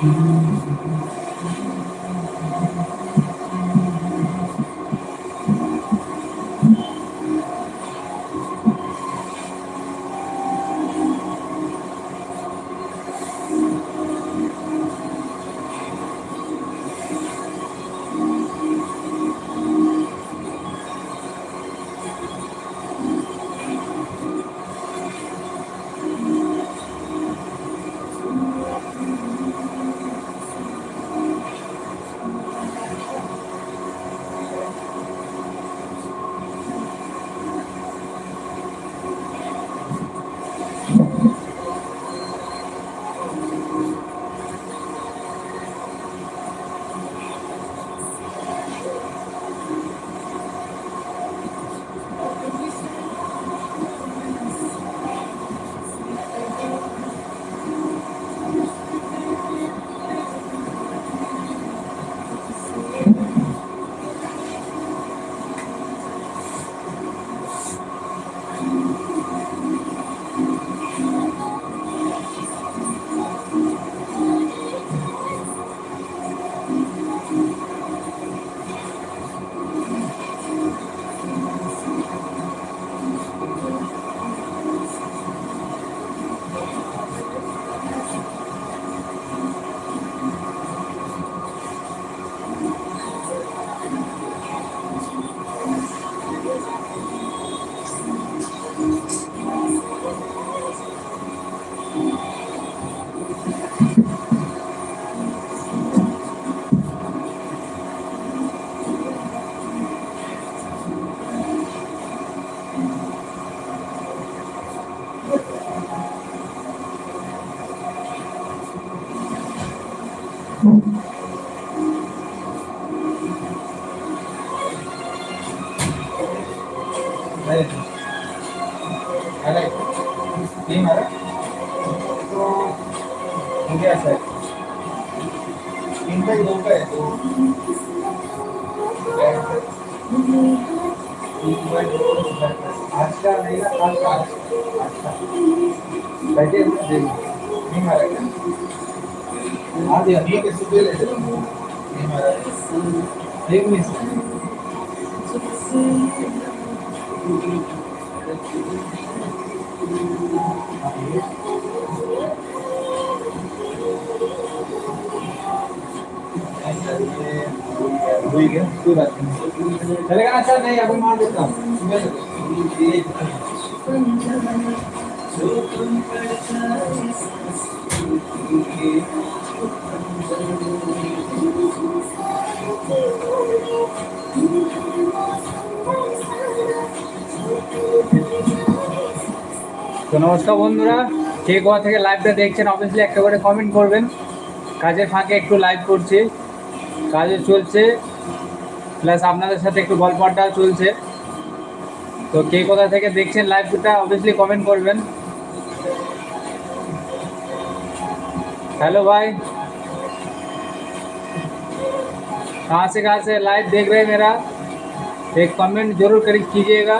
Mm-hmm. इनका ही लोग है तो आज का नहीं ना आज का आज का बैठे नहीं मारा क्या दिया ठीक है सुबह ले नहीं मारा एक मिनट हुई क्या कोई बात नहीं चलेगा ना सर नहीं अभी मार देता हूँ सुबह से তো নমস্কার বন্ধুরা কে কোথা থেকে লাইভটা দেখছেন অবভিয়াসলি একটা করে কমেন্ট করবেন কাজের ফাঁকে একটু লাইভ করছি কাজে চলছে প্লাস আপনাদের সাথে একটু গল্প আড্ডাও চলছে তো কে কোথা থেকে দেখছেন লাইভটা অবভিয়াসলি কমেন্ট করবেন हेलो भाई कहाँ से कहाँ से लाइव देख रहे हैं मेरा एक कमेंट ज़रूर करी कीजिएगा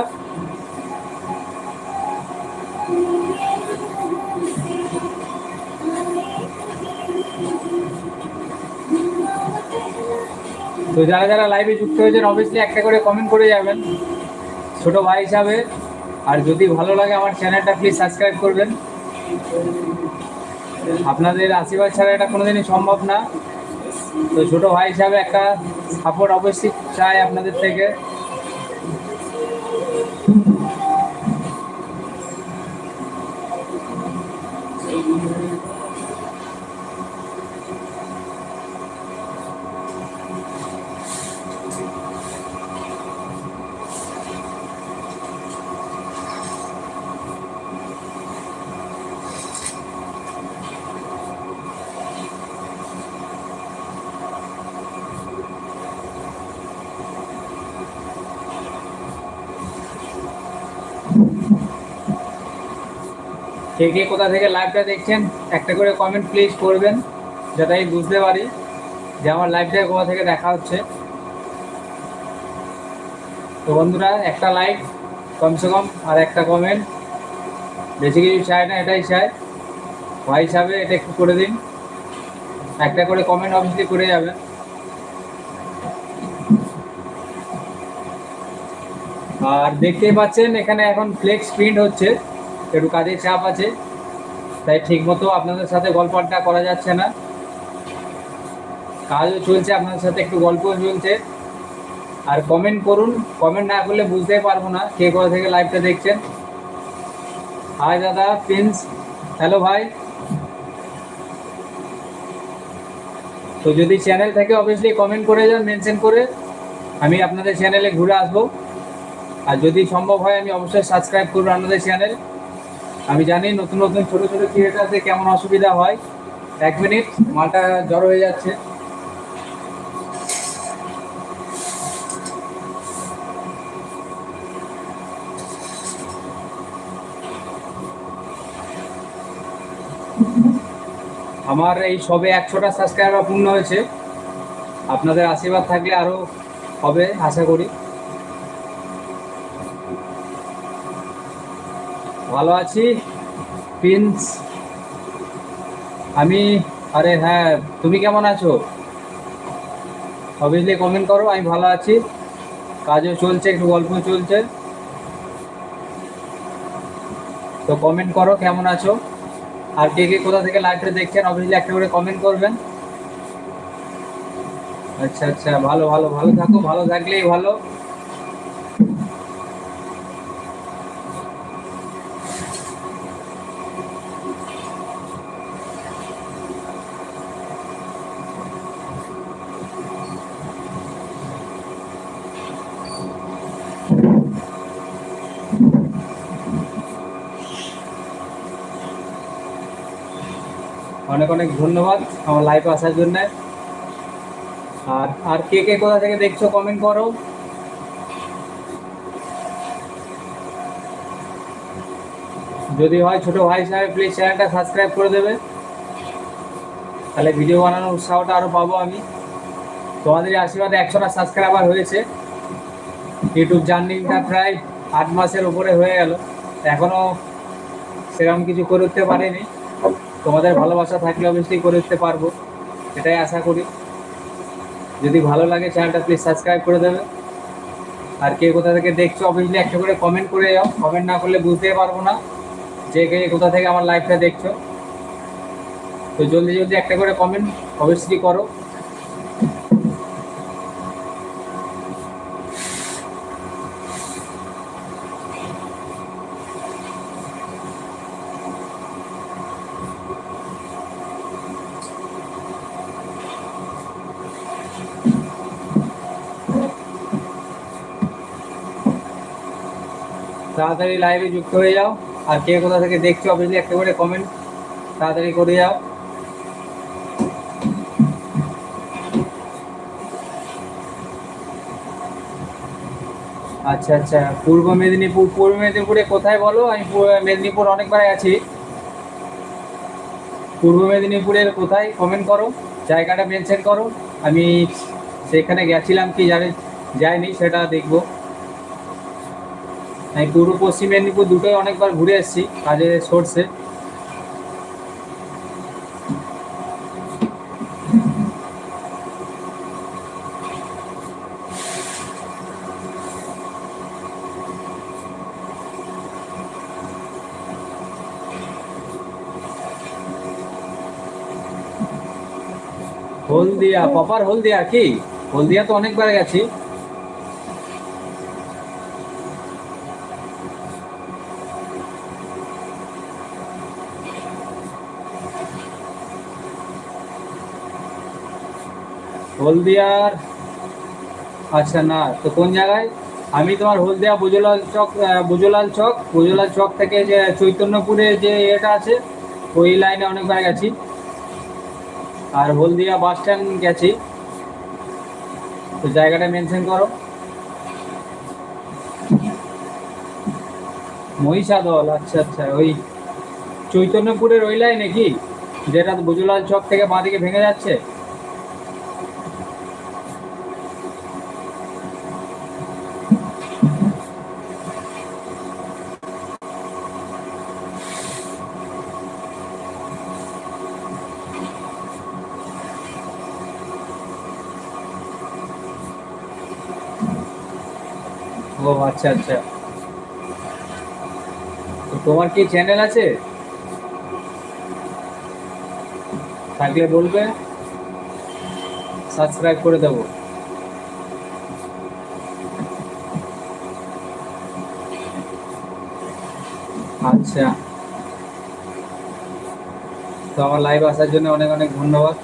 তো যারা যারা লাইভে যুক্ত হয়েছেন অবভিয়াসলি একটা করে কমেন্ট করে যাবেন। ছোট ভাই হিসাবে। আর যদি ভালো লাগে আমার চ্যানেলটা প্লিজ সাবস্ক্রাইব করবেন। আপনাদের আশীর্বাদ ছাড়া এটা কোনোদিনই সম্ভব না। তো ছোট ভাই হিসাবে একটা সাপোর্ট অবশ্যই চাই আপনাদের থেকে। কে কে কোথা থেকে লাইভটা দেখছেন, একটা করে কমেন্ট প্লিজ করবেন, যাতে আমি বুঝতে পারি যে আমার লাইভটা কোথা থেকে দেখা হচ্ছে। তো বন্ধুরা, একটা লাইক কমসে কম আর একটা কমেন্ট বেশি কিছু চাই না, এটাই চাই। ভাই হিসাবে এটা একটু করে দিন। একটা করে কমেন্ট অবভিয়াসলি করে যাবেন আর দেখতেই পাচ্ছেন, এখানে এখন ফ্লেক্স প্রিন্ট হচ্ছে। একটু কাজের চাপ আছে। তাই ঠিকমতো আপনাদের সাথে গল্প আড্ডা করা যাচ্ছে না। কাজও চলছে, আপনাদের সাথে একটু গল্পও চলছে। আর কমেন্ট করুন। কমেন্ট না করলে বুঝতেই পারব না কে কোথা থেকে লাইভটা দেখছেন। হাই দাদা প্রিন্স হ্যালো ভাই। তো যদি চ্যানেল থেকে অবভিয়াসলি কমেন্ট করে যান মেনশন করে। আমি আপনাদের চ্যানেলে ঘুরে আসব। আর যদি সম্ভব হয়, আমি অবশ্যই সাবস্ক্রাইব করব আপনাদের চ্যানেল আমি জানি নতুন নতুন ছোট ছোট ক্রিয়েটারদের কেমন অসুবিধা হয়। এক মিনিট, মালটা জ্বর হয়ে যাচ্ছে। আমার এই সবে একশোটা সাবস্ক্রাইবার পূর্ণ হয়েছে। আপনাদের আশীর্বাদ থাকলে আরও হবে, আশা করি। ভালো আছি। প্রিন্স আমি, আরে হ্যাঁ তুমি কেমন আছো? অবভিয়াসলি কমেন্ট করো, আমি ভালো আছি। কাজও চলছে, একটু গল্প চলছে। তো কমেন্ট করো, কেমন আছো? আর কে কে কোথা থেকে লাইভটা দেখছেন অবভিয়াসলি একটা করে কমেন্ট করবেন। আচ্ছা আচ্ছা ভালো ভালো ভালো থাকো, ভালো থাকলেই ভালো। অনেক অনেক ধন্যবাদ আমার লাইভে আসার জন্য। আর আর কে কে কোথা থেকে দেখছ কমেন্ট করো। যদি হয় ছোট ভাই হিসাবে প্লিজ চ্যানেলটা সাবস্ক্রাইব করে দেবে। তাহলে ভিডিও বানানোর উৎসাহটা আরও পাবো আমি। তোমাদের আশীর্বাদে একশোটা সাবস্ক্রাইবার হয়েছে। ইউটিউব জার্নিটা প্রায় আট মাসের উপরে হয়ে গেল। এখনও সেরকম কিছু করে উঠতে পারিনি। তোমাদের ভালোবাসা থাকলে অবশ্যই করে উঠতে পারব, এটাই আশা করি। যদি ভালো লাগে চ্যানেলটা প্লিজ সাবস্ক্রাইব করে দেবে। আর কে কোথা থেকে দেখছ অবভিয়াসলি একটা করে কমেন্ট করে যাও। কমেন্ট না করলে বুঝতেই পারব না যে কে কোথা থেকে আমার লাইফটা দেখছ। তো জলদি জলদি একটা করে কমেন্ট অবশ্যই করো। তাড়াতাড়ি লাইভে যুক্ত হয়ে যাও। আর কে কোথা থেকে দেখছ অবভিয়াসলি একটা করে কমেন্ট তাড়াতাড়ি করে যাও। আচ্ছা আচ্ছা পূর্ব মেদিনীপুর, পূর্ব মেদিনীপুরে কোথায় বলো? আমি মেদিনীপুর অনেকবার আছি। পূর্ব মেদিনীপুরের কোথায় কমেন্ট করো, জায়গাটা মেনশন করো। আমি সেখানে গেছিলাম কি জানি যাইনি, সেটা দেখব। পূর্ব পশ্চিম মেদিনীপুর দুটোই অনেকবার ঘুরে এসেছি কাজের সোর্সে হলদিয়া প্রপার হলদিয়া কি? হলদিয়া তো অনেকবার গেছি। হলদিয়ার আচ্ছা না, তো কোন জায়গায়? আমি তোমার হলদিয়া বুজলাল চক বুজলাল চক বুজলাল চক থেকে যে চৈতন্যপুরে যে এটা আছে, ওই লাইনে অনেকবার গেছি। আর হলদিয়া বাস স্ট্যান্ড গেছি। তো জায়গাটা মেনশন করো। মহিষাদল আচ্ছা আচ্ছা ওই চৈতন্যপুরের ওই লাইনে কি? যেটা বুজলাল চক থেকে বাঁদিকে ভেঙে যাচ্ছে? ও আচ্ছা আচ্ছা। তো তোমার কি চ্যানেল আছে? থাকলে বলবে। সাবস্ক্রাইব করে দেবো। আচ্ছা। তো আমার লাইভ আসার জন্য অনেক অনেক ধন্যবাদ।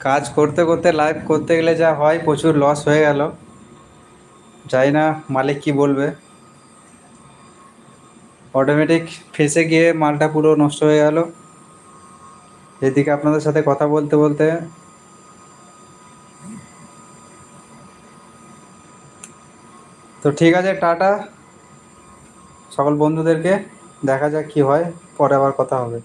কাজ করতে করতে লাইভ করতে গেলে যা হয় প্রচুর লস হয়ে গেল। জানি না, মালিক কি বলবে? অটোমেটিক ফেসে গিয়ে মালটা পুরো নষ্ট হয়ে গেল। এদিকে আপনাদের সাথে কথা বলতে বলতে তো ঠিক আছে, টাটা। সকল বন্ধুদেরকে দেখা যাক কি হয়, পরে আবার কথা হবে।